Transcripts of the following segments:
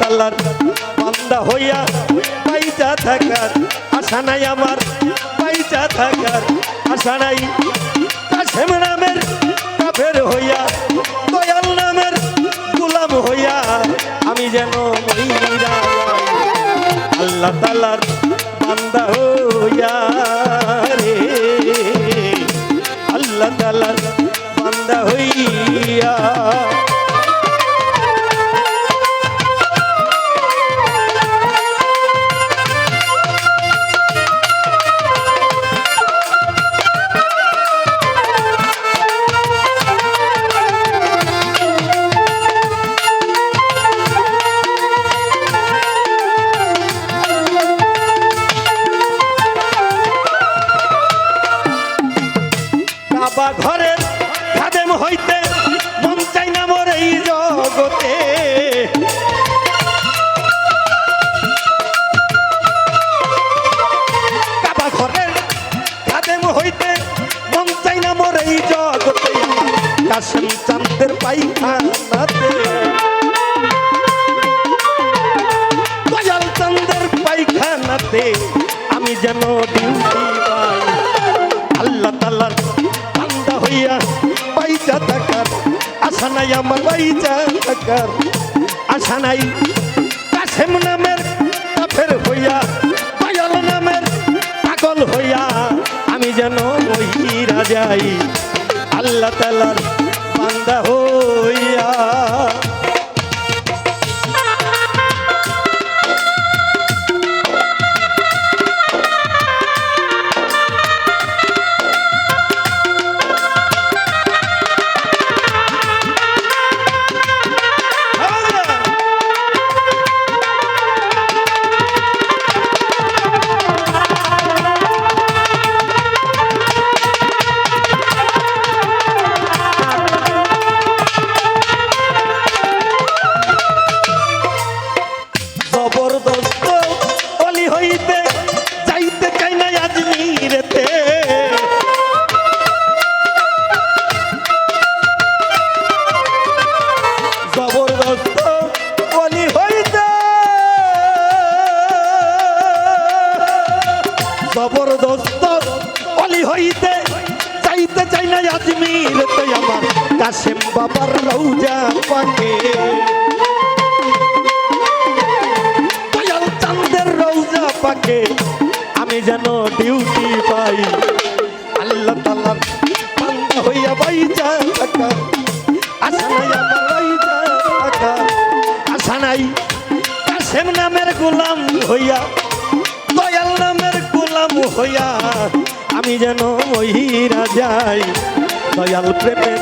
তালার বান্দা হইয়া পাইজা থাকার আশা নাই আমার পাইজা থাকার আশা নাই। কাশেম নামের কাফের হইয়া, দয়াল নামের গুলাম হইয়া, আমি যেন আল্লাহ তালার বান্দা হইয়া রে। আল্লাহ তালার বান্দা হইয়া। কাবা ঘরের খাদেম হইতে মন না মোর এই জগতে। কাবা ঘরের খাদেম হইতে মন না মোর এই জগতে। কাশেম চান্দের পাইখানাতে আমি ডিউটি আমার পাইজা থাকার আশা নাই কাশেম নামের কাফের হইয়া পায়ল নামের পাগল হইয়া আমি যেন মহিরা যাই আল্লাহ তালার বান্দা হইয়া জবরদস্ত অলি হইতে যাইতে চাই না আজমিরেতে আমার। কাশেম বাবার রৌজা পাকে। দয়াল চান্দের রৌজা পাকে। আমি যেন ডিউটি পাই। আল্লাহ তাল্লাহ বান্দা হইয়া বাইজা থাকা। আশা নাই আমার কাশেম নামের গোলাম হইয়া গোলাম হইয়া আমি যেন মহিরা যাই দয়াল প্রেমের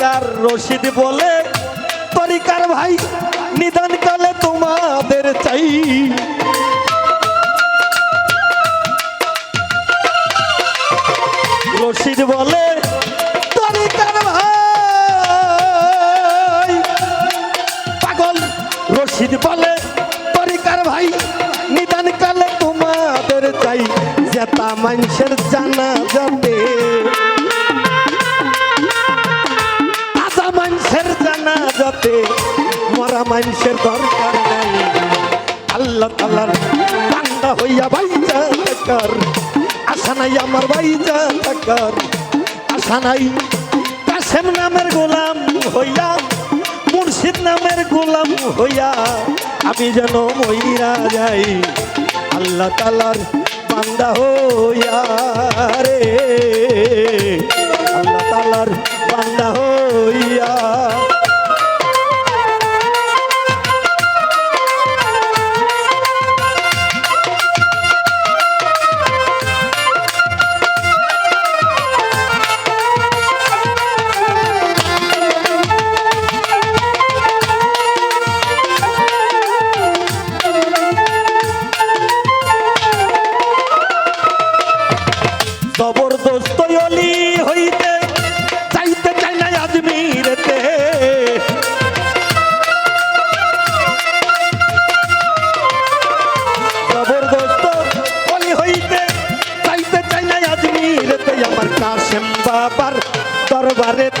ওরে সরকার রশিদ বলে, তরিকার ভাই, নিদান কালে তোমাদের চাই। রশিদ বলে, তরিকার ভাই, পাগল। রশিদ বলে, তরিকার ভাই, নিদান কালে তোমাদের চাই। জেতা মানুষের জানা যাবে যাতে মরা মানুষের দরকার নাই। আল্লাহ তালার বান্দা হইয়া বাইজা থাকার, আশা নাই আমার বাইজা থাকার। আশা নাই কাশেম নামের গোলাম হইয়া, মুর্শিদ নামের গোলাম হইয়া আমি যেন মইরা যাই। আল্লাহ তালার বান্দা হইয়া রে। আল্লাহ তালার বান্দা হইয়া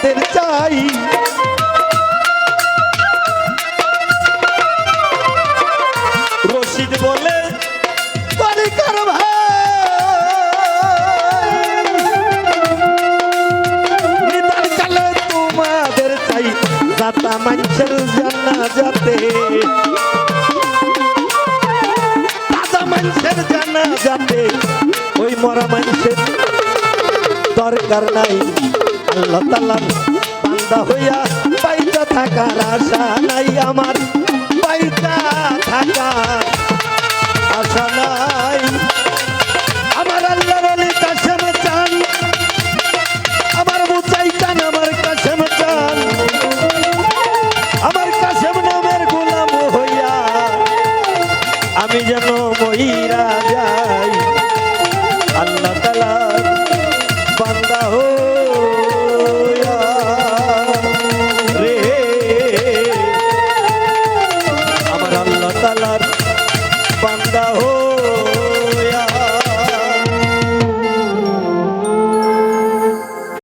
তোমাদের চাই। রশিদ বলে, তরিকার ভাই কালে তোমাদের চাই, যাতা মানুষের জানা যাতে তাজা মানুষের জানা যাতে ওই মরা মানুষের দরকার নাই। লতালাল বান্দা হইয়া বাইতা থাকার আশা নাই আমার। বাইতা থাকার আশা নাই।